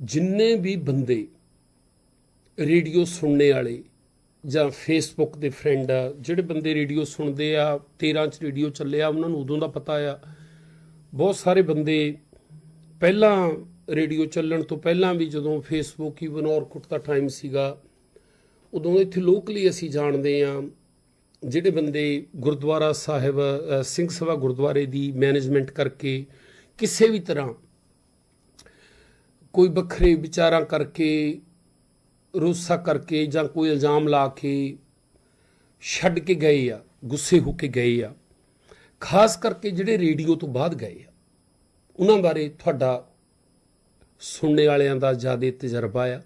ਜਿੰਨੇ ਵੀ ਬੰਦੇ ਰੇਡੀਓ ਸੁਣਨੇ ਵਾਲੇ ਜਾਂ ਫੇਸਬੁੱਕ ਦੇ ਫਰੈਂਡ ਆ, ਜਿਹੜੇ ਬੰਦੇ ਰੇਡੀਓ ਸੁਣਦੇ ਆ 13 ਚ ਰੇਡੀਓ ਚੱਲਿਆ, ਉਹਨਾਂ ਨੂੰ ਉਦੋਂ ਦਾ ਪਤਾ ਆ। ਬਹੁਤ ਸਾਰੇ ਬੰਦੇ ਪਹਿਲਾਂ ਰੇਡੀਓ ਚੱਲਣ ਤੋਂ ਪਹਿਲਾਂ ਵੀ ਜਦੋਂ ਫੇਸਬੁੱਕ ਹੀ ਬਨੌਰਕੁੱਟ ਦਾ ਟਾਈਮ ਸੀਗਾ, ਉਦੋਂ ਇੱਥੇ ਲੋਕਲੀ ਅਸੀਂ ਜਾਣਦੇ ਆ, ਜਿਹੜੇ ਬੰਦੇ ਗੁਰਦੁਆਰਾ ਸਾਹਿਬ ਸਿੰਘ ਸਭਾ ਗੁਰਦੁਆਰੇ ਦੀ ਮੈਨੇਜਮੈਂਟ ਕਰਕੇ ਕਿਸੇ ਵੀ ਤਰ੍ਹਾਂ ਕੋਈ ਵੱਖਰੇ ਵਿਚਾਰਾਂ ਕਰਕੇ, ਰੋਸਾ ਕਰਕੇ ਜਾਂ ਕੋਈ ਇਲਜ਼ਾਮ ਲਾ ਕੇ ਛੱਡ ਕੇ ਗਏ ਆ, ਗੁੱਸੇ ਹੋ ਕੇ ਗਏ ਆ, ਖਾਸ ਕਰਕੇ ਜਿਹੜੇ ਰੇਡੀਓ ਤੋਂ ਬਾਅਦ ਗਏ ਆ, ਉਹਨਾਂ ਬਾਰੇ ਤੁਹਾਡਾ ਸੁਣਨੇ ਵਾਲਿਆਂ ਦਾ ਜ਼ਿਆਦਾ ਤਜਰਬਾ ਆ,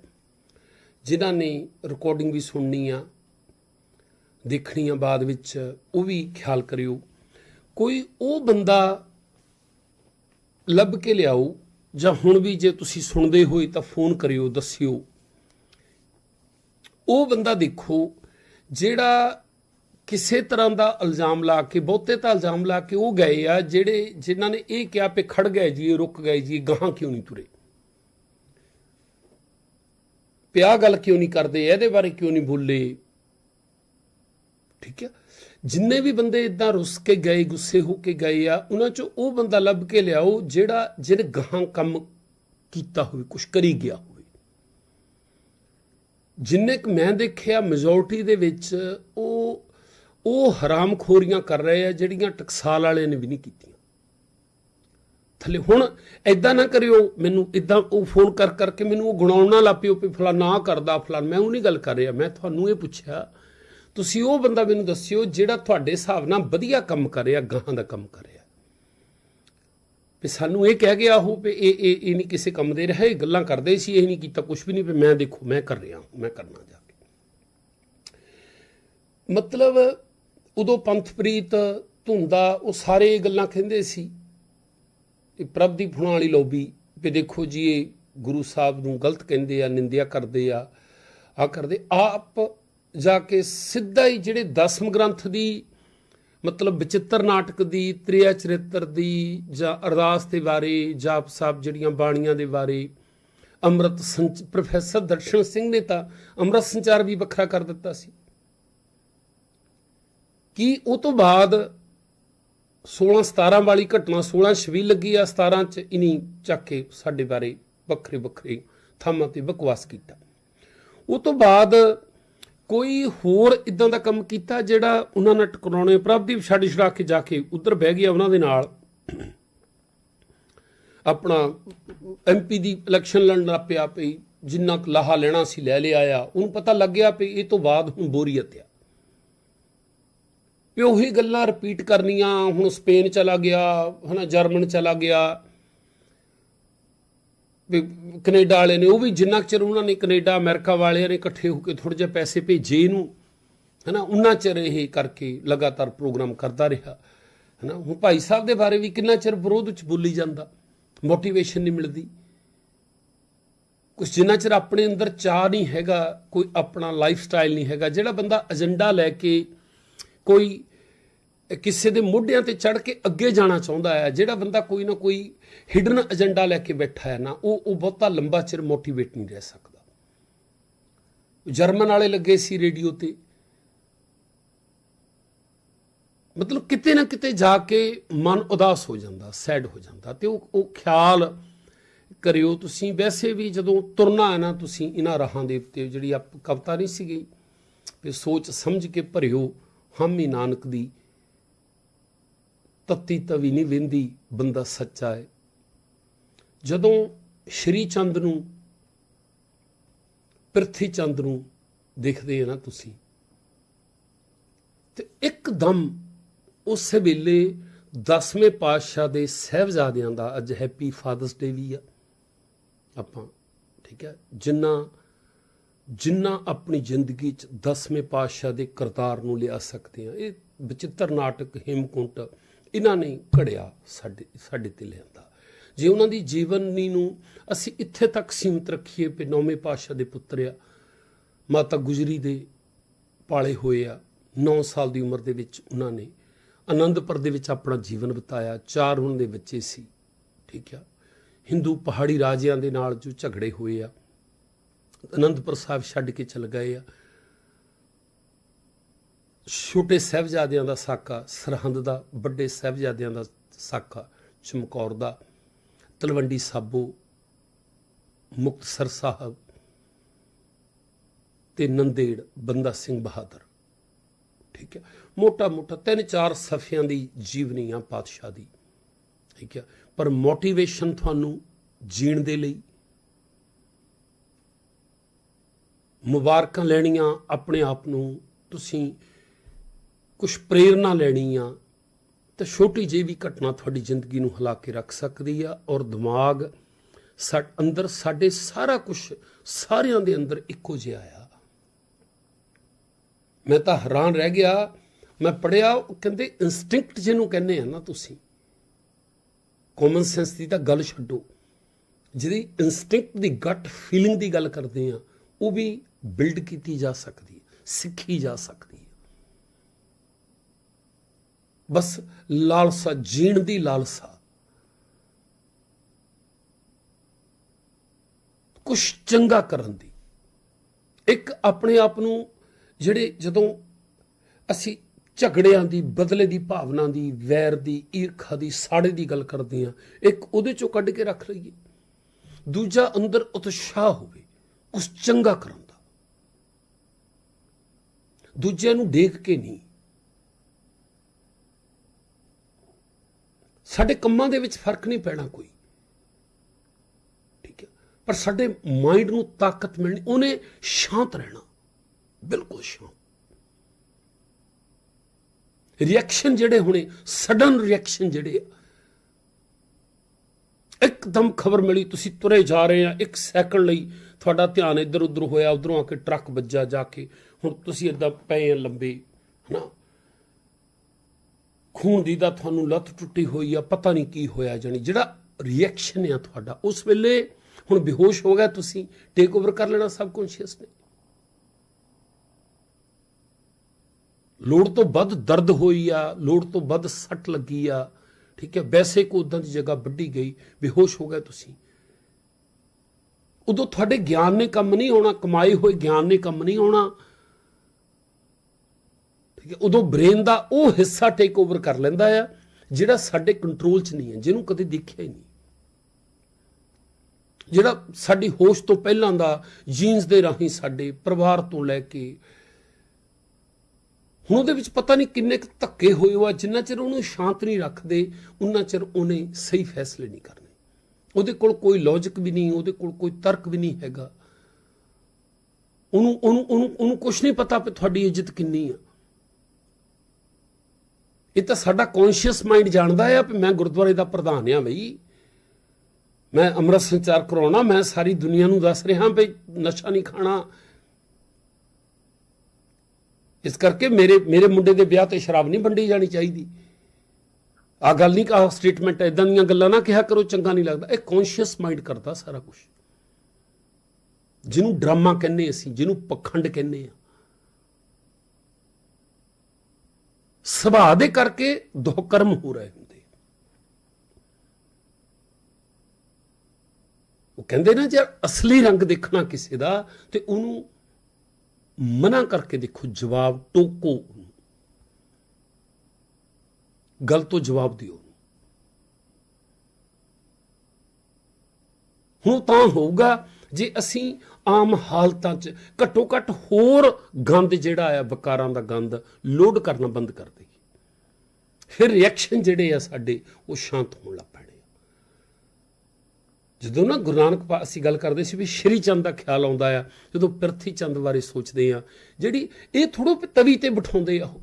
ਜਿਨ੍ਹਾਂ ਨੇ ਰਿਕਾਰਡਿੰਗ ਵੀ ਸੁਣਨੀ ਆ, ਦੇਖਣੀ ਆ ਬਾਅਦ ਵਿੱਚ, ਉਹ ਵੀ ਖਿਆਲ ਕਰਿਓ। ਕੋਈ ਉਹ ਬੰਦਾ ਲੱਭ ਕੇ ਲਿਆਓ ਜਾਂ ਹੁਣ ਵੀ ਜੇ ਤੁਸੀਂ ਸੁਣਦੇ ਹੋਏ ਤਾਂ ਫੋਨ ਕਰਿਓ, ਦੱਸਿਓ। ਉਹ ਬੰਦਾ ਦੇਖੋ, ਜਿਹੜਾ ਕਿਸੇ ਤਰ੍ਹਾਂ ਦਾ ਇਲਜ਼ਾਮ ਲਾ ਕੇ, ਬਹੁਤੇ ਤਾਂ ਇਲਜ਼ਾਮ ਲਾ ਕੇ ਉਹ ਗਏ ਆ, ਜਿਹੜੇ ਜਿਨ੍ਹਾਂ ਨੇ ਇਹ ਕਿਹਾ ਪੇ ਖੜ ਗਏ ਜੀ, ਇਹ ਰੁਕ ਗਏ ਜੀ ਗਾਹਾਂ ਕਿਉਂ ਨਹੀਂ ਤੁਰੇ? ਪਿਆ ਗੱਲ ਕਿਉਂ ਨਹੀਂ ਕਰਦੇ, ਇਹਦੇ ਬਾਰੇ ਕਿਉਂ ਨਹੀਂ ਬੋਲੇ? ਠੀਕ ਹੈ ਜਿੰਨੇ ਵੀ ਬੰਦੇ ਇਦਾਂ ਰੁੱਸ ਕੇ ਗਏ, ਗੁੱਸੇ ਹੋ ਕੇ ਗਏ ਆ, ਉਹਨਾਂ ਚੋਂ ਉਹ ਬੰਦਾ ਲੱਭ ਕੇ ਲਿਆਓ ਜਿਹੜਾ ਜਿਹਨੇ ਗਾਹਾਂ ਕੰਮ ਕੀਤਾ ਹੋਵੇ ਕੁਝ ਕਰੀ ਗਿਆ ਹੋਵੇ। ਜਿੰਨੇ ਕੁ ਮੈਂ ਦੇਖਿਆ ਮੈਜੋਰਟੀ ਦੇ ਵਿੱਚ ਉਹ ਉਹ ਹਰਾਮਖੋਰੀਆਂ ਕਰ ਰਹੇ ਆ, ਜਿਹੜੀਆਂ ਟਕਸਾਲ ਵਾਲੇ ਨੇ ਵੀ ਨਹੀਂ ਕੀਤੀਆਂ। ਥੱਲੇ ਹੁਣ ਐਦਾਂ ਨਾ ਕਰਿਓ, ਮੈਨੂੰ ਇਦਾਂ ਉਹ ਫੋਨ ਕਰ ਕਰਕੇ ਮੈਨੂੰ ਉਹ ਗੁਣਾਉਣ ਨਾ ਲਾਪਿਓ ਵੀ ਫਲਾਨਾ ਕਰਦਾ, ਫਲਾਨ, ਮੈਂ ਉਹ ਨਹੀਂ ਗੱਲ ਕਰ ਰਿਹਾ, ਮੈਂ ਤੁਹਾਨੂੰ ਇਹ ਪੁੱਛਿਆ ਤੁਸੀਂ ਉਹ ਬੰਦਾ ਮੈਨੂੰ ਦੱਸਿਓ ਜਿਹੜਾ ਤੁਹਾਡੇ ਹਿਸਾਬ ਨਾਲ ਵਧੀਆ ਕੰਮ ਕਰ ਰਿਹਾ, ਗਾਹਾਂ ਦਾ ਕੰਮ ਕਰ ਰਿਹਾ। ਵੀ ਸਾਨੂੰ ਇਹ ਕਹਿ ਗਿਆ ਉਹ ਵੀ ਇਹ ਇਹ ਇਹ ਨਹੀਂ ਕਿਸੇ ਕੰਮ ਦੇ ਰਿਹਾ, ਇਹ ਗੱਲਾਂ ਕਰਦੇ ਸੀ, ਇਹ ਨਹੀਂ ਕੀਤਾ ਕੁਝ ਵੀ ਨਹੀਂ, ਵੀ ਮੈਂ ਦੇਖੋ, ਮੈਂ ਕਰ ਰਿਹਾ, ਮੈਂ ਕਰਨਾ ਜਾ ਕੇ। ਮਤਲਬ ਉਦੋਂ ਪੰਥਪ੍ਰੀਤ ਧੁੰਦਾ, ਉਹ ਸਾਰੇ ਇਹ ਗੱਲਾਂ ਕਹਿੰਦੇ ਸੀ ਇਹ ਪ੍ਰਭ ਦੀ ਫੁਣਾ ਵਾਲੀ ਲੋਬੀ, ਵੀ ਦੇਖੋ ਜੀ, ਇਹ ਗੁਰੂ ਸਾਹਿਬ ਨੂੰ ਗਲਤ ਕਹਿੰਦੇ ਆ, ਨਿੰਦਿਆ ਕਰਦੇ ਆ ਆ ਕਰਦੇ, ਆਪ ਜਾ ਕੇ ਸਿੱਧਾ ਹੀ ਜਿਹੜੇ ਦਸਮ ਗ੍ਰੰਥ ਦੀ, ਮਤਲਬ ਵਿਚਿੱਤਰ ਨਾਟਕ ਦੀ, ਤ੍ਰਿਆ ਚਰਿੱਤਰ ਦੀ ਜਾਂ ਅਰਦਾਸ ਦੇ ਬਾਰੇ, ਜਾਪ ਸਾਹਿਬ ਜਿਹੜੀਆਂ ਬਾਣੀਆਂ ਦੇ ਬਾਰੇ, ਅੰਮ੍ਰਿਤ ਸੰਚ, ਪ੍ਰੋਫੈਸਰ ਦਰਸ਼ਨ ਸਿੰਘ ਨੇ ਤਾਂ ਅੰਮ੍ਰਿਤ ਸੰਚਾਰ ਵੀ ਵੱਖਰਾ ਕਰ ਦਿੱਤਾ ਸੀ। ਕੀ ਉਹ ਤੋਂ ਬਾਅਦ 16 17 ਵਾਲੀ ਘਟਨਾ 16 ਛਵੀ ਲੱਗੀ ਆ 17 ਚ, ਇਨੀ ਚੱਕ ਕੇ ਸਾਡੇ ਬਾਰੇ ਵੱਖਰੇ ਵੱਖਰੇ ਥਾਵਾਂ ਤੇ ਬਕਵਾਸ ਕੀਤਾ। ਉਹ ਤੋਂ ਬਾਅਦ ਕੋਈ ਹੋਰ ਇਦਾਂ ਦਾ ਕੰਮ ਕੀਤਾ ਜਿਹੜਾ ਉਹਨਾਂ ਨਾਲ ਟਕਰਾਉਣੇ ਪ੍ਰਭਦੀਪ ਛੱਡ ਛੜਾ ਕੇ ਜਾ ਕੇ ਉਧਰ ਬਹਿ ਗਿਆ ਉਹਨਾਂ ਦੇ ਨਾਲ? ਆਪਣਾ ਐਮਪੀ ਦੀ ਇਲੈਕਸ਼ਨ ਲੜਨ ਲੱਗ ਪਿਆ ਪਈ ਜਿੰਨਾ ਕੁ ਲਾਹਾ ਲੈਣਾ ਸੀ ਲੈ ਲਿਆ ਆ। ਉਹਨੂੰ ਪਤਾ ਲੱਗਿਆ ਵੀ ਇਹ ਤੋਂ ਬਾਅਦ ਹੁਣ ਬੋਰੀਅਤ ਆ। ਵੀ ਉਹੀ ਗੱਲਾਂ ਰਿਪੀਟ ਕਰਨੀਆਂ, ਹੁਣ ਸਪੇਨ ਚਲਾ ਗਿਆ, ਹਨਾ, ਜਰਮਨ ਚਲਾ ਗਿਆ। ਕੈਨੇਡਾ ਵਾਲੇ ਨੇ, ਉਹ ਵੀ ਜਿੰਨਾ ਕੁ ਚਿਰ ਉਹਨਾਂ ਨੇ ਕੈਨੇਡਾ, ਅਮਰੀਕਾ ਵਾਲਿਆਂ ਨੇ ਇਕੱਠੇ ਹੋ ਕੇ ਥੋੜੇ ਜਿਹਾ ਪੈਸੇ ਭੇਜੇ ਇਹਨੂੰ, ਹਨਾ, ਉਹਨਾਂ ਚਿਰ ਇਹ ਕਰਕੇ ਲਗਾਤਾਰ ਪ੍ਰੋਗਰਾਮ ਕਰਦਾ ਰਿਹਾ, ਹਨਾ। ਹੁਣ ਭਾਈ ਸਾਹਿਬ ਦੇ ਬਾਰੇ ਵੀ ਕਿੰਨਾ ਚਿਰ ਵਿਰੋਧ ਵਿੱਚ ਬੋਲੀ ਜਾਂਦਾ ਮੋਟੀਵੇਸ਼ਨ ਨਹੀਂ ਮਿਲਦੀ। ਕੁਝ ਜਿੰਨਾ ਚਿਰ ਆਪਣੇ ਅੰਦਰ ਚਾਹ ਨਹੀਂ ਹੈਗਾ, ਕੋਈ ਆਪਣਾ ਲਾਈਫ ਸਟਾਈਲ ਨਹੀਂ ਹੈਗਾ, ਜਿਹੜਾ ਬੰਦਾ ਏਜੰਡਾ ਲੈ ਕੇ ਕੋਈ ਕਿਸੇ ਦੇ ਮੋਢਿਆਂ ਤੇ ਚੜ ਕੇ ਅੱਗੇ ਜਾਣਾ ਚਾਹੁੰਦਾ ਹੈ, ਜਿਹੜਾ ਬੰਦਾ ਕੋਈ ਨਾ ਕੋਈ ਹਿਡਨ ਏਜੰਡਾ ਲੈ ਕੇ ਬੈਠਾ ਹੈ ਨਾ, ਉਹ ਉਹ ਬਹੁਤਾ ਲੰਬਾ ਚਿਰ ਮੋਟੀਵੇਟ ਨਹੀਂ ਰਹਿ ਸਕਦਾ। ਜਰਮਨ ਵਾਲੇ ਲੱਗੇ ਸੀ ਰੇਡੀਓ ਤੇ। ਮਤਲਬ ਕਿਤੇ ਨਾ ਕਿਤੇ ਜਾ ਕੇ ਮਨ ਉਦਾਸ ਹੋ ਜਾਂਦਾ ਸੈਡ ਹੋ ਜਾਂਦਾ ਤੇ ਉਹ ਉਹ ਖਿਆਲ ਕਰਿਓ ਤੁਸੀਂ। ਵੈਸੇ ਵੀ ਜਦੋਂ ਤੁਰਨਾ ਹੈ ਨਾ, ਤੁਸੀਂ ਇਹਨਾਂ ਰਾਹਾਂ ਦੇ ਉੱਤੇ, ਜਿਹੜੀ ਆਪ ਕਵਿਤਾ ਨਹੀਂ ਸੀਗੀ, ਵੀ ਸੋਚ ਸਮਝ ਕੇ ਭਰਿਓ, ਹਮ ਹੀ ਨਾਨਕ ਦੀ ਤੱਤੀ ਤਵੀ ਨਹੀਂ ਵਿੰਦੀ ਬੰਦਾ ਸੱਚਾ ਹੈ। ਜਦੋਂ ਸ਼੍ਰੀ ਚੰਦ ਨੂੰ, ਪ੍ਰਿਥੀ ਚੰਦ ਨੂੰ ਦੇਖਦੇ ਆ ਨਾ ਤੁਸੀਂ, ਤੇ ਇੱਕਦਮ ਉਸ ਵੇਲੇ 10ਵੇਂ ਪਾਤਸ਼ਾਹ ਦੇ ਸਹਿਬਜ਼ਾਦਿਆਂ ਦਾ ਅੱਜ ਹੈਪੀ ਫਾਦਰਸ ਡੇ ਵੀ ਆ ਆਪਾਂ, ਠੀਕ ਹੈ? ਜਿੰਨਾ ਜਿੰਨਾ ਆਪਣੀ ਜ਼ਿੰਦਗੀ 'ਚ 10ਵੇਂ ਪਾਤਸ਼ਾਹ ਦੇ ਕਰਤਾਰ ਨੂੰ ਲਿਆ ਸਕਦੇ ਆ। ਇਹ ਵਿਚਿੱਤਰ ਨਾਟਕ ਹਿਮਕੁੰਟ ਇਹਨਾਂ ਨੇ ਘੜਿਆ ਸਾਡੇ ਸਾਡੇ ਤੇ ਲਿਆਂਦਾ। ਜੇ ਉਹਨਾਂ ਦੀ ਜੀਵਨੀ ਨੂੰ ਅਸੀਂ ਇੱਥੇ ਤੱਕ ਸੀਮਿਤ ਰੱਖੀਏ ਕਿ ਨੌਵੇਂ ਪਾਤਸ਼ਾਹ ਦੇ ਪੁੱਤਰ ਆ, ਮਾਤਾ ਗੁਜਰੀ ਦੇ ਪਾਲੇ ਹੋਏ ਆ 9 ਸਾਲ ਦੀ ਉਮਰ ਦੇ ਵਿੱਚ ਉਹਨਾਂ ਨੇ ਆਨੰਦਪੁਰ ਦੇ ਵਿੱਚ ਆਪਣਾ ਜੀਵਨ ਬਿਤਾਇਆ, ਚਾਰ ਉਹਨਾਂ ਦੇ ਬੱਚੇ ਸੀ, ਠੀਕ ਆ। ਹਿੰਦੂ ਪਹਾੜੀ ਰਾਜਿਆਂ ਦੇ ਨਾਲ ਜੋ ਝਗੜੇ ਹੋਏ ਆ ਅਨੰਦਪੁਰ ਸਾਹਿਬ ਛੱਡ ਕੇ ਚਲ ਗਏ ਆ ਛੋਟੇ ਸਾਹਿਬਜ਼ਾਦਿਆਂ ਦਾ ਸਾਕਾ, ਸਰਹੰਦ ਦਾ, ਵੱਡੇ ਸਾਹਿਬਜ਼ਾਦਿਆਂ ਦਾ ਸਾਕਾ, ਚਮਕੌਰ ਦਾ, ਤਲਵੰਡੀ ਸਾਬੋ, ਮੁਕਤਸਰ ਸਾਹਿਬ ਤੇ ਨੰਦੇੜ, ਬੰਦਾ ਸਿੰਘ ਬਹਾਦਰ। ਠੀਕ ਹੈ। ਮੋਟਾ ਮੋਟਾ ਤਿੰਨ ਚਾਰ ਸਫ਼ਿਆਂ ਦੀ ਜੀਵਨੀ ਆ ਪਾਤਸ਼ਾਹ ਦੀ। ਠੀਕ ਹੈ। ਪਰ ਮੋਟੀਵੇਸ਼ਨ ਤੁਹਾਨੂੰ ਜੀਣ ਦੇ ਲਈ, ਮੁਬਾਰਕਾਂ ਲੈਣੀਆਂ ਆਪਣੇ ਆਪ ਨੂੰ ਤੁਸੀਂ ਕੁਝ ਪ੍ਰੇਰਣਾ ਲੈਣੀ ਆ, ਤਾਂ ਛੋਟੀ ਜਿਹੀ ਵੀ ਘਟਨਾ ਤੁਹਾਡੀ ਜ਼ਿੰਦਗੀ ਨੂੰ ਹਿਲਾ ਕੇ ਰੱਖ ਸਕਦੀ ਆ ਔਰ ਦਿਮਾਗ ਸਾ, ਅੰਦਰ ਸਾਡੇ ਸਾਰਾ ਕੁਝ ਸਾਰਿਆਂ ਦੇ ਅੰਦਰ ਇੱਕੋ ਜਿਹਾ ਆ। ਮੈਂ ਤਾਂ ਹੈਰਾਨ ਰਹਿ ਗਿਆ, ਮੈਂ ਪੜਿਆ ਕਹਿੰਦੇ ਇਨਸਟਿੰਕਟ ਜਿਹਨੂੰ ਕਹਿੰਦੇ ਆ ਨਾ ਤੁਸੀਂ। ਕਾਮਨ ਸੈਂਸ ਦੀ ਤਾਂ ਗੱਲ ਛੱਡੋ। ਜਿਹਦੀ ਇਨਸਟਿੰਕਟ ਦੀ ਗਟ ਫੀਲਿੰਗ ਦੀ ਗੱਲ ਕਰਦੇ ਆ, ਉਹ ਵੀ ਬਿਲਡ ਕੀਤੀ ਜਾ ਸਕਦੀ ਹੈ ਸਿੱਖੀ ਜਾ ਸਕਦੀ ਹੈ ਬਸ ਲਾਲਸਾ, ਜੀਣ ਦੀ ਲਾਲਸਾ। ਕੁਝ ਚੰਗਾ ਕਰਨ ਦੀ। ਇੱਕ ਆਪਣੇ ਆਪ ਨੂੰ ਜਿਹੜੇ ਜਦੋਂ ਅਸੀਂ ਝਗੜਿਆਂ ਦੀ, ਬਦਲੇ ਦੀ ਭਾਵਨਾ ਦੀ, ਵੈਰ ਦੀ, ਈਰਖਾ ਦੀ, ਸਾੜੇ ਦੀ ਗੱਲ ਕਰਦੇ ਆ ਇੱਕ ਉਹਦੇ ਚੋਂ ਕੱਢ ਕੇ ਰੱਖ ਲਈਏ। ਦੂਜਾ ਅੰਦਰ ਉਤਸ਼ਾਹ ਹੋਵੇ ਕੁਝ ਚੰਗਾ ਕਰਨ ਦਾ। ਦੂਜਿਆਂ ਨੂੰ ਦੇਖ ਕੇ ਨਹੀਂ। ਸਾਡੇ ਕੰਮਾਂ ਦੇ ਵਿੱਚ ਫ਼ਰਕ ਨਹੀਂ ਪੈਣਾ ਕੋਈ। ਠੀਕ ਹੈ? ਪਰ ਸਾਡੇ ਮਾਈਂਡ ਨੂੰ ਤਾਕਤ ਮਿਲਣੀ, ਉਹਨੇ ਸ਼ਾਂਤ ਰਹਿਣਾ। ਬਿਲਕੁਲ ਸ਼ਾਂਤ। ਰਿਐਕਸ਼ਨ ਜਿਹੜੇ ਹੋਣੇ ਸਡਨ ਰਿਐਕਸ਼ਨ ਜਿਹੜੇ ਇੱਕਦਮ ਖਬਰ ਮਿਲੀ, ਤੁਸੀਂ ਤੁਰੇ ਜਾ ਰਹੇ ਆ, ਇੱਕ ਸੈਕਿੰਡ ਲਈ ਤੁਹਾਡਾ ਧਿਆਨ ਇੱਧਰ ਉੱਧਰ ਹੋਇਆ, ਉਧਰੋਂ ਆ ਕੇ ਟਰੱਕ ਵੱਜਾ ਜਾ ਕੇ, ਹੁਣ ਤੁਸੀਂ ਇਦਾਂ ਪਏ ਆ ਲੰਬੇ, ਹਨਾ? ਖੂਨ ਦੀ ਦਾ ਤੁਹਾਨੂੰ ਲੱਤ ਟੁੱਟੀ ਹੋਈ ਆ, ਪਤਾ ਨਹੀਂ ਕੀ ਹੋਇਆ ਜਾਨੀ ਜਿਹੜਾ ਰਿਐਕਸ਼ਨ ਆ ਤੁਹਾਡਾ, ਉਸ ਵੇਲੇ ਹੁਣ ਬੇਹੋਸ਼ ਹੋ ਗਿਆ ਤੁਸੀਂ ਟੇਕ ਓਵਰ ਕਰ ਲੈਣਾ ਸਬ ਕੌਂਸ਼ੀਅਸ ਨੇ। ਲੋੜ ਤੋਂ ਵੱਧ ਦਰਦ ਹੋਈ ਆ, ਲੋੜ ਤੋਂ ਵੱਧ ਸੱਟ ਲੱਗੀ ਆ, ਠੀਕ ਹੈ, ਵੈਸੇ ਕੋ ਉਦਾਂ ਦੀ ਜਗ੍ਹਾ ਵੱਢੀ ਗਈ, ਬੇਹੋਸ਼ ਹੋ ਗਏ ਤੁਸੀਂ। ਉਦੋਂ ਤੁਹਾਡੇ ਗਿਆਨ ਨੇ ਕੰਮ ਨਹੀਂ ਆਉਣਾ, ਕਮਾਏ ਹੋਏ ਗਿਆਨ ਨੇ ਕੰਮ ਨਹੀਂ ਆਉਣਾ ਠੀਕ ਹੈ ਉਦੋਂ ਬ੍ਰੇਨ ਦਾ ਉਹ ਹਿੱਸਾ ਟੇਕ ਓਵਰ ਕਰ ਲੈਂਦਾ ਆ, ਜਿਹੜਾ ਸਾਡੇ ਕੰਟਰੋਲ 'ਚ ਨਹੀਂ ਹੈ, ਜਿਹਨੂੰ ਕਦੇ ਦੇਖਿਆ ਹੀ ਨਹੀਂ। ਜਿਹੜਾ ਸਾਡੀ ਹੋਸ਼ ਤੋਂ ਪਹਿਲਾਂ ਦਾ ਜੀਨਸ ਦੇ ਰਾਹੀਂ ਸਾਡੇ ਪਰਿਵਾਰ ਤੋਂ ਲੈ ਕੇ, ਹੁਣ ਉਹਦੇ ਵਿੱਚ ਪਤਾ ਨਹੀਂ ਕਿੰਨੇ ਕੁ ਧੱਕੇ ਹੋਏ ਹੋਆ ਜਿੰਨਾ ਚਿਰ ਉਹਨੂੰ ਸ਼ਾਂਤ ਨਹੀਂ ਰੱਖਦੇ ਉਹਨਾਂ ਚਿਰ ਉਹਨੇ ਸਹੀ ਫੈਸਲੇ ਨਹੀਂ ਕਰਨੇ। ਉਹਦੇ ਕੋਲ ਕੋਈ ਲੌਜੀਕ ਵੀ ਨਹੀਂ, ਉਹਦੇ ਕੋਲ ਕੋਈ ਤਰਕ ਵੀ ਨਹੀਂ ਹੈਗਾ। ਉਹਨੂੰ ਉਹਨੂੰ ਉਹਨੂੰ ਉਹਨੂੰ ਕੁਝ ਨਹੀਂ ਪਤਾ ਕਿ ਤੁਹਾਡੀ ਇੱਜ਼ਤ ਕਿੰਨੀ ਆ। ਇਹ ਤਾਂ ਸਾਡਾ ਕੌਨਸ਼ੀਅਸ ਮਾਈਂਡ ਜਾਣਦਾ ਆ ਕਿ ਮੈਂ ਗੁਰਦੁਆਰੇ ਦਾ ਪ੍ਰਧਾਨ ਆ ਬਈ। ਮੈਂ ਅੰਮ੍ਰਿਤ ਸੰਚਾਰ ਕਰਾਉਣਾ, ਮੈਂ ਸਾਰੀ ਦੁਨੀਆ ਨੂੰ ਦੱਸ ਰਿਹਾ ਵੀ ਨਸ਼ਾ ਨਹੀਂ ਖਾਣਾ। ਇਸ ਕਰਕੇ ਮੇਰੇ ਮੇਰੇ ਮੁੰਡੇ ਦੇ ਵਿਆਹ ਤੇ ਸ਼ਰਾਬ ਨਹੀਂ ਵੰਡੀ ਜਾਣੀ ਚਾਹੀਦੀ। ਆ ਗੱਲ ਨਹੀਂ ਕਹਾ ਸਟੇਟਮੈਂਟ ਇਦਾਂ ਦੀਆਂ ਗੱਲਾਂ ਨਾ ਕਿਹਾ ਕਰੋ, ਚੰਗਾ ਨਹੀਂ ਲੱਗਦਾ। ਇਹ ਕੌਨਸ਼ੀਅਸ ਮਾਈਂਡ ਕਰਦਾ ਸਾਰਾ ਕੁਝ ਜਿਹਨੂੰ ਡਰਾਮਾ ਕਹਿੰਦੇ ਅਸੀਂ, ਜਿਹਨੂੰ ਪਖੰਡ ਕਹਿੰਦੇ ਆ। ਸੁਭਾਅ ਦੇ ਕਰਕੇ ਦੁਹਕਰਮ ਹੋ ਰਹੇ ਹੁੰਦੇ ਉਹ ਕਹਿੰਦੇ ਨਾ ਜੇ ਅਸਲੀ ਰੰਗ ਦੇਖਣਾ ਕਿਸੇ ਦਾ, ਤੇ ਉਹਨੂੰ ਮਨਾ ਕਰਕੇ ਦੇਖੋ, ਜਵਾਬ ਟੋਕੋ ਉਹਨੂੰ। ਗੱਲ ਤੋਂ ਜਵਾਬ ਦਿਓ ਹੁਣ ਤਾਂ ਹੋਊਗਾ ਜੇ ਅਸੀਂ ਆਮ ਹਾਲਤਾਂ 'ਚ ਘੱਟੋ ਘੱਟ ਹੋਰ ਗੰਦ ਜਿਹੜਾ ਆ, ਵਿਕਾਰਾਂ ਦਾ ਗੰਦ ਲੋਡ ਕਰਨਾ ਬੰਦ ਕਰ ਦੇਈਏ। ਫਿਰ ਰਿਐਕਸ਼ਨ ਜਿਹੜੇ ਆ ਸਾਡੇ, ਉਹ ਸ਼ਾਂਤ ਹੋਣ ਲੱਗ ਪੈਣੇ ਆ। ਜਦੋਂ ਨਾ ਗੁਰੂ ਨਾਨਕ ਅਸੀਂ ਗੱਲ ਕਰਦੇ ਸੀ ਵੀ ਸ਼੍ਰੀ ਚੰਦ ਦਾ ਖਿਆਲ ਆਉਂਦਾ ਆ, ਜਦੋਂ ਪ੍ਰਥੀ ਚੰਦ ਬਾਰੇ ਸੋਚਦੇ ਆ, ਜਿਹੜੀ ਇਹ ਥੋੜੋ ਤਵੀ ਤੇ ਬਿਠਾਉਂਦੇ ਆ ਉਹ।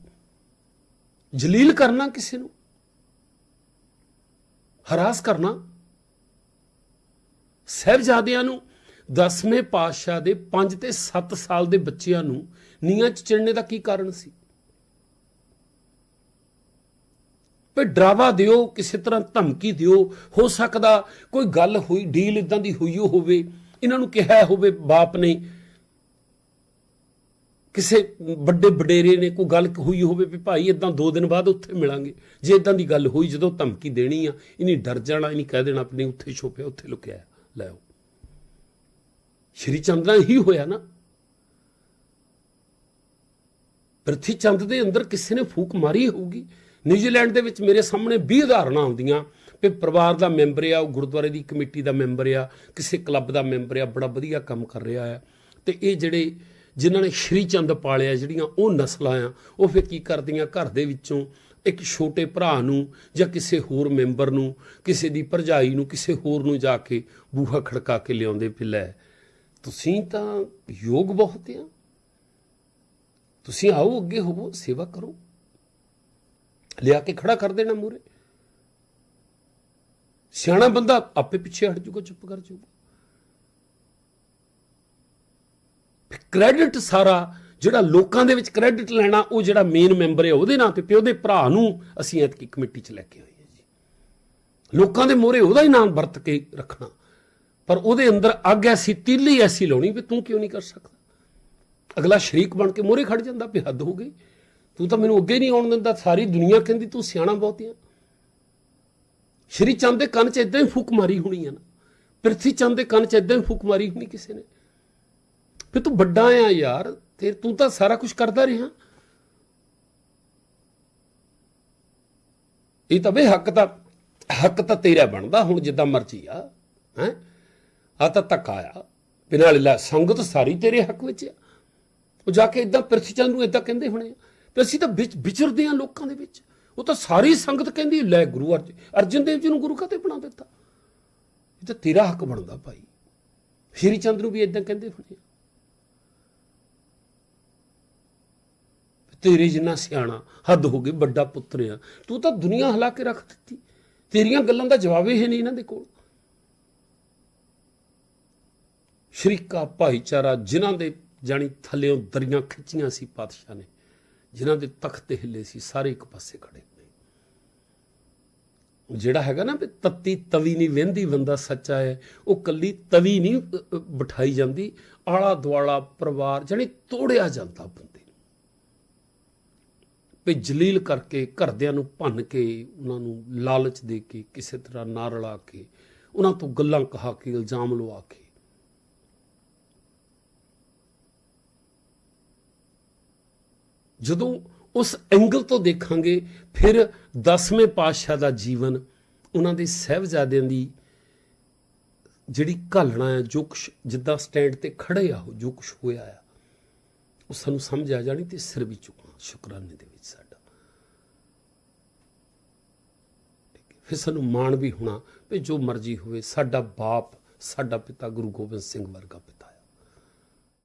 ਜਲੀਲ ਕਰਨਾ ਕਿਸੇ ਨੂੰ? ਹਰਾਸ ਕਰਨਾ? ਸਹਿਬਜ਼ਾਦਿਆਂ ਨੂੰ ਦਸਵੇਂ ਪਾਤਸ਼ਾਹ ਦੇ 5 ਤੇ 7 ਸਾਲ ਦੇ ਬੱਚਿਆਂ ਨੂੰ ਨੀਆਂ 'ਚ ਚਿਣਨੇ ਦਾ ਕੀ ਕਾਰਨ ਸੀ? ਵੀ ਡਰਾਵਾ ਦਿਓ ਕਿਸੇ ਤਰ੍ਹਾਂ ਧਮਕੀ ਦਿਓ ਹੋ ਸਕਦਾ ਕੋਈ ਗੱਲ ਹੋਈ ਡੀਲ ਇਦਾਂ ਦੀ ਹੋਈ ਹੋਵੇ ਇਹਨਾਂ ਨੂੰ ਕਿਹਾ ਹੋਵੇ ਬਾਪ ਨੇ ਕਿਸੇ ਵੱਡੇ ਵਡੇਰੇ ਨੇ ਕੋਈ ਗੱਲ ਹੋਈ ਹੋਵੇ ਵੀ ਭਾਈ ਇਦਾਂ ਦੋ ਦਿਨ ਬਾਅਦ ਉੱਥੇ ਮਿਲਾਂਗੇ ਜੇ ਇਦਾਂ ਦੀ ਗੱਲ ਹੋਈ ਜਦੋਂ ਧਮਕੀ ਦੇਣੀ ਆ ਇਹਨੀ ਡਰ ਜਾਣਾ ਇਹਨੀ ਕਹਿ ਦੇਣਾ ਆਪਣੇ ਉੱਥੇ ਛੁਪਿਆ ਉੱਥੇ ਲੁਕਿਆ ਹੈ, ਲੈ ਆਓ। ਸ਼੍ਰੀ ਚੰਦ ਨਾਲ ਹੀ ਹੋਇਆ ਨਾ। ਪ੍ਰਿਥੀ ਚੰਦ ਦੇ ਅੰਦਰ ਕਿਸੇ ਨੇ ਫੂਕ ਮਾਰੀ ਹੋਊਗੀ। ਨਿਊਜ਼ੀਲੈਂਡ ਦੇ ਵਿੱਚ ਮੇਰੇ ਸਾਹਮਣੇ 20 ਉਦਾਹਰਨਾਂ ਆਉਂਦੀਆਂ ਵੀ ਪਰਿਵਾਰ ਦਾ ਮੈਂਬਰ ਆ, ਉਹ ਗੁਰਦੁਆਰੇ ਦੀ ਕਮੇਟੀ ਦਾ ਮੈਂਬਰ ਆ, ਕਿਸੇ ਕਲੱਬ ਦਾ ਮੈਂਬਰ ਆ, ਬੜਾ ਵਧੀਆ ਕੰਮ ਕਰ ਰਿਹਾ ਆ। ਤੇ ਇਹ ਜਿਹੜੇ ਜਿਨ੍ਹਾਂ ਨੇ ਸ਼੍ਰੀ ਚੰਦ ਪਾਲਿਆ, ਜਿਹੜੀਆਂ ਉਹ ਨਸਲਾਂ ਆ, ਉਹ ਫਿਰ ਕੀ ਕਰਦੀਆਂ? ਘਰ ਦੇ ਵਿੱਚੋਂ ਇੱਕ ਛੋਟੇ ਭਰਾ ਨੂੰ ਜਾਂ ਕਿਸੇ ਹੋਰ ਮੈਂਬਰ ਨੂੰ, ਕਿਸੇ ਦੀ ਭਰਜਾਈ ਨੂੰ, ਕਿਸੇ ਹੋਰ ਨੂੰ ਜਾ ਕੇ ਬੂਹਾ ਖੜਕਾ ਕੇ ਲਿਆਉਂਦੇ ਵੀ ਲੈ ਤੁਸੀਂ ਤਾਂ ਯੋਗ ਬਹੁਤ ਆ। ਤੁਸੀਂ ਆਓ ਅੱਗੇ, ਹੋਵੋ, ਸੇਵਾ ਕਰੋ। ਲਿਆ ਕੇ ਖੜਾ ਕਰ ਦੇਣਾ ਮੂਰੇ ਸਿਆਣਾ ਬੰਦਾ ਆਪੇ ਪਿੱਛੇ ਹਟ ਜੂਗਾ, ਚੁੱਪ ਕਰ ਜੂਗਾ। ਕ੍ਰੈਡਿਟ ਸਾਰਾ, ਜਿਹੜਾ ਲੋਕਾਂ ਦੇ ਵਿੱਚ ਕ੍ਰੈਡਿਟ ਲੈਣਾ, ਉਹ ਜਿਹੜਾ ਮੇਨ ਮੈਂਬਰ ਹੈ, ਉਹਦੇ ਨਾਂ ਤੇ ਤੇ ਉਹਦੇ ਭਰਾ ਨੂੰ ਅਸੀਂ ਐਤਕੀ ਕਮੇਟੀ 'ਚ ਲੈ ਕੇ ਆਏ ਹਾਂ ਜੀ। ਲੋਕਾਂ ਦੇ ਮੋਹਰੇ ਉਹਦਾ ਹੀ ਨਾਮ ਵਰਤ ਕੇ ਰੱਖਣਾ। ਪਰ ਉਹਦੇ ਅੰਦਰ ਅੱਗ ਐਸੀ, ਤੀਲੀ ਐਸੀ ਲਾਉਣੀ ਵੀ ਤੂੰ ਕਿਉਂ ਨਹੀਂ ਕਰ ਸਕਦਾ? ਅਗਲਾ ਸ਼ਰੀਕ ਬਣ ਕੇ ਮੋਹਰੇ ਖੜ ਜਾਂਦਾ, ਵੀ ਹੱਦ ਹੋ ਗਈ। ਤੂੰ ਤਾਂ ਮੈਨੂੰ ਅੱਗੇ ਨਹੀਂ ਆਉਣ ਦਿੰਦਾ, ਸਾਰੀ ਦੁਨੀਆ ਕਹਿੰਦੀ ਤੂੰ ਸਿਆਣਾ ਬਹੁਤ ਆ। ਸ਼੍ਰੀ ਚੰਦ ਦੇ ਕੰਨ 'ਚ ਇਦਾਂ ਹੀ ਫੂਕ ਮਾਰੀ ਹੋਣੀ ਆ ਨਾ। ਪ੍ਰਿਥੀ ਚੰਦ ਦੇ ਕੰਨ 'ਚ ਇਦਾਂ ਹੀ ਫੂਕ ਮਾਰੀ ਹੋਣੀ ਕਿਸੇ ਨੇ। ਫਿਰ ਤੂੰ ਵੱਡਾ ਆ ਯਾਰ, ਤੇ ਤੂੰ ਤਾਂ ਸਾਰਾ ਕੁਝ ਕਰਦਾ ਰਿਹਾ। ਇਹ ਤਾਂ ਬਈ ਹੱਕ ਤਾਂ ਹੱਕ ਤਾਂ ਤੇਰਾ ਬਣਦਾ, ਹੁਣ ਜਿੱਦਾਂ ਮਰਜ਼ੀ ਆ, ਹੈ। ਆ ਤਾਂ ਧੱਕਾ ਆ ਬਿਨਾਂ ਲੈ ਸੰਗਤ ਸਾਰੀ ਤੇਰੇ ਹੱਕ ਵਿੱਚ ਆ। ਉਹ ਜਾ ਕੇ ਇਦਾਂ ਪ੍ਰਿਥੀ ਚੰਦ ਨੂੰ ਇਦਾਂ ਕਹਿੰਦੇ ਹੋਣੇ ਆ। ਤੇ ਅਸੀਂ ਤਾਂ ਵਿੱਚ ਵਿਚਰਦੇ ਆ ਲੋਕਾਂ ਦੇ ਵਿੱਚ। ਉਹ ਤਾਂ ਸਾਰੀ ਸੰਗਤ ਕਹਿੰਦੀ ਲੈ ਗੁਰੂ ਅਰਜਨ ਅਰਜਨ ਦੇਵ ਜੀ ਨੂੰ ਗੁਰੂ ਕਾਤੇ ਬਣਾ ਦਿੱਤਾ? ਇਹ ਤਾਂ ਤੇਰਾ ਹੱਕ ਬਣਦਾ ਭਾਈ। ਸ਼੍ਰੀ ਚੰਦ ਨੂੰ ਵੀ ਇਦਾਂ ਕਹਿੰਦੇ ਹੋਣੇ ਆ। ਤੇਰੇ ਜਿੰਨਾ ਸਿਆਣਾ, ਹੱਦ ਹੋ ਗਈ ਵੱਡਾ ਪੁੱਤਰ ਆ। ਤੂੰ ਤਾਂ ਦੁਨੀਆ ਹਿਲਾ ਕੇ ਰੱਖ ਦਿੱਤੀ। ਤੇਰੀਆਂ ਗੱਲਾਂ ਦਾ ਜਵਾਬ ਹੀ ਨਹੀਂ ਇਹਨਾਂ ਦੇ ਕੋਲ। ਸ਼ਰੀਕਾ ਭਾਈਚਾਰਾ ਜਿਨ੍ਹਾਂ ਦੇ ਜਾਣੀ ਥੱਲਿਓਂ ਦਰੀਆਂ ਖਿੱਚੀਆਂ ਸੀ ਪਾਤਸ਼ਾਹ ਨੇ, ਜਿਨ੍ਹਾਂ ਦੇ ਤਖਤ ਹਿੱਲੇ ਸੀ, ਸਾਰੇ ਇੱਕ ਪਾਸੇ ਖੜੇ ਜਿਹੜਾ ਹੈਗਾ ਨਾ ਵੀ ਤੱਤੀ ਤਵੀ ਨਹੀਂ, ਵਹਿੰਦੀ ਬੰਦਾ ਸੱਚਾ ਹੈ, ਉਹ ਕੱਲੀ ਤਵੀ ਨਹੀਂ ਬਿਠਾਈ ਜਾਂਦੀ, ਆਲਾ ਦੁਆਲਾ ਪਰਿਵਾਰ ਜਾਣੀ ਤੋੜਿਆ ਜਾਂਦਾ ਬੰਦੇ ਨੂੰ। ਵੀ ਜਲੀਲ ਕਰਕੇ ਘਰਦਿਆਂ ਨੂੰ ਭੰਨ ਕੇ, ਉਹਨਾਂ ਨੂੰ ਲਾਲਚ ਦੇ ਕੇ, ਕਿਸੇ ਤਰ੍ਹਾਂ ਨਾ ਰਲਾ ਕੇ, ਉਹਨਾਂ ਤੋਂ ਗੱਲਾਂ ਕਹਾ ਕੇ, ਇਲਜ਼ਾਮ ਲਵਾ ਕੇ ਜਦੋਂ ਉਸ ਐਂਗਲ ਤੋਂ ਦੇਖਾਂਗੇ, ਫਿਰ 10ਵੇਂ ਪਾਤਸ਼ਾਹ ਦਾ ਜੀਵਨ ਉਹਨਾਂ ਦੇ ਸਹਿਬਜ਼ਾਦਿਆਂ ਦੀ ਜਿਹੜੀ ਘਾਲਣਾ ਹੈ ਜੋ ਕੁਛ ਜਿੱਦਾਂ ਸਟੈਂਡ ਤੇ ਖੜੇ ਆ, ਉਹ ਜੋ ਕੁਛ ਹੋਇਆ ਆ, ਉਹ ਸਾਨੂੰ ਸਮਝ ਆ ਜਾਣੀ ਤੇ ਸਿਰ ਵੀ ਚੁੱਕਣਾ, ਸ਼ੁਕਰਾਨੇ ਦੇ ਵਿੱਚ ਸਾਡਾ। ਫਿਰ ਸਾਨੂੰ ਮਾਣ ਵੀ ਹੋਣਾ, ਵੀ ਜੋ ਮਰਜ਼ੀ ਹੋਵੇ, ਸਾਡਾ ਬਾਪ, ਸਾਡਾ ਪਿਤਾ ਗੁਰੂ ਗੋਬਿੰਦ ਸਿੰਘ ਵਰਗਾ ਪਿਤਾ